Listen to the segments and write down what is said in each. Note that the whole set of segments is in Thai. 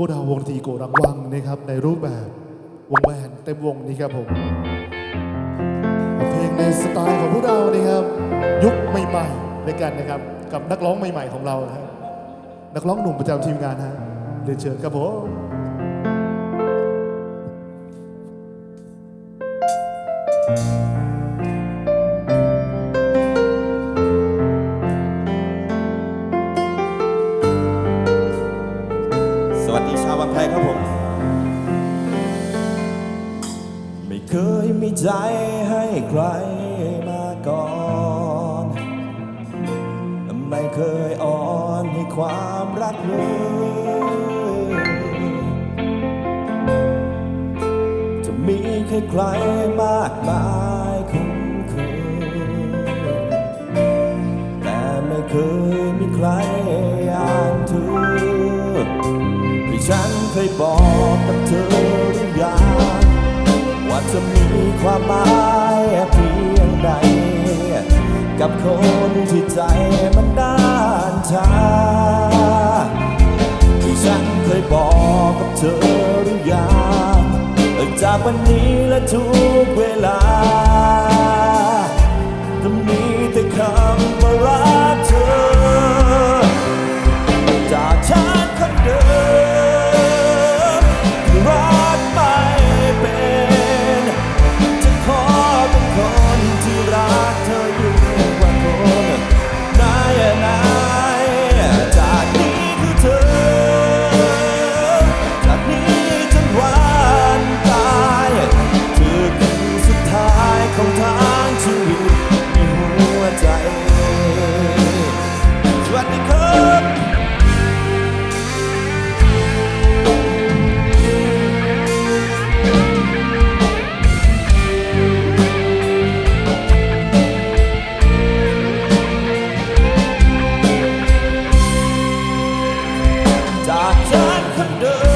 พวกเราวงดนตรีโกรังวังนะครับ ในรูปแบบวงแบนเต็มวงนี้ครับผม เพลงในสไตล์ของพวกเรานี่ครับ ยุคใหม่ๆด้วยกันนะครับ กับนักร้องใหม่ ๆ ของเรานะครับนักร้องหนุ่มประจำทีมงานฮะเรียนเชิญครับผมส ดีชาวบางแพครับผม ไม่เคยมีใจให้ใครมาก่อนไม่เคยอ่อนให้ความรักเลยจะมีใครใครๆมากมายคุ้นเคยแต่ไม่เคยมีใคร เคยบอกกับเธอหรือยังว่าจะมีความหมายเพียงใด กับคนที่ใจมันด้านชาที่ฉันเคยบอกกับเธอหรือยังจากวันนี้และทุกเวลา คนที่รักเธอยิ่งกว่าคนไหนไหนจากนี้คือเธอ จากนี้จนวันตายเธอคือสุดท้ายของเธอ จา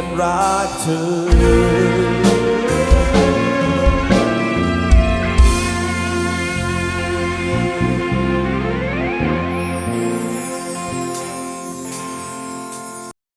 ฉันรักเธอ